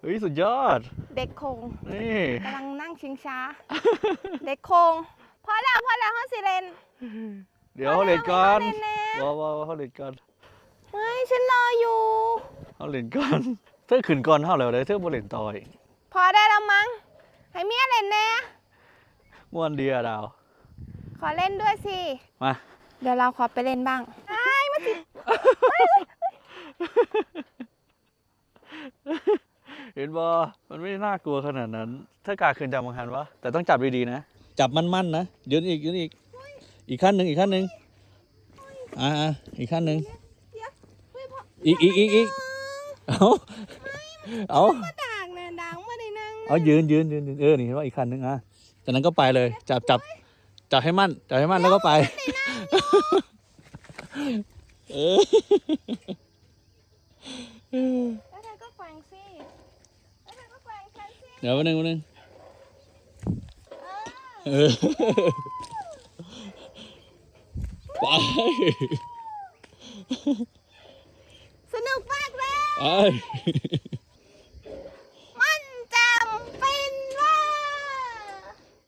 เฮ้ยสุดยอด เด็กโคงนี่กำลังนั่งชิงช้า เด็กโคงพอแล้วพอแล้วห้องสิเลนเดี๋ยวเขาเล่นก่อนพอแล้วว้าวว้าวเขาเล่นก่อนไม่ฉันรออยู่เขาเล่นก่อนเธอขึ้นก่อนเท่าแล้วเลยเธอบ่เล่นต่ออีกพอได้แล้วมั้งให้เมียเล่นแน่ม่วนเดียดาว ขอเล่นด้วยสิ มา เดี๋ยวเราขอไปเล่นบ้างไอ้ายมาสิ เห็นบ่มันไม่น่ากลัวขนาดนั้น ถ้ากล้าขึ้นจับมังคันวะแต่ต้องจับดีๆนะ จับมั่นๆนะยืนอีกยืนอีก อีกขั้นหนึ่งอีกขั้นหนึ่งอ่าอ่าอีกขั้นหนึ่งเดี๋ยวเฮ้ยพ่ออีกอีกอีกอีกเอาเอาด่างนะด่างมาได้นั่งเอายืนยืนยืนยืนเออนี่เห็นว่าอีกขั้นหนึ่งอะจากนั้นก็ไปเลย จับจับจับให้มั่นจับให้มั่นแล้วก็ไปเออแล้วเธอก็แกว่งสิ เดี๋ยววันหนึ่งวันหนึ่งเออเออไปสนุกมากเลยไป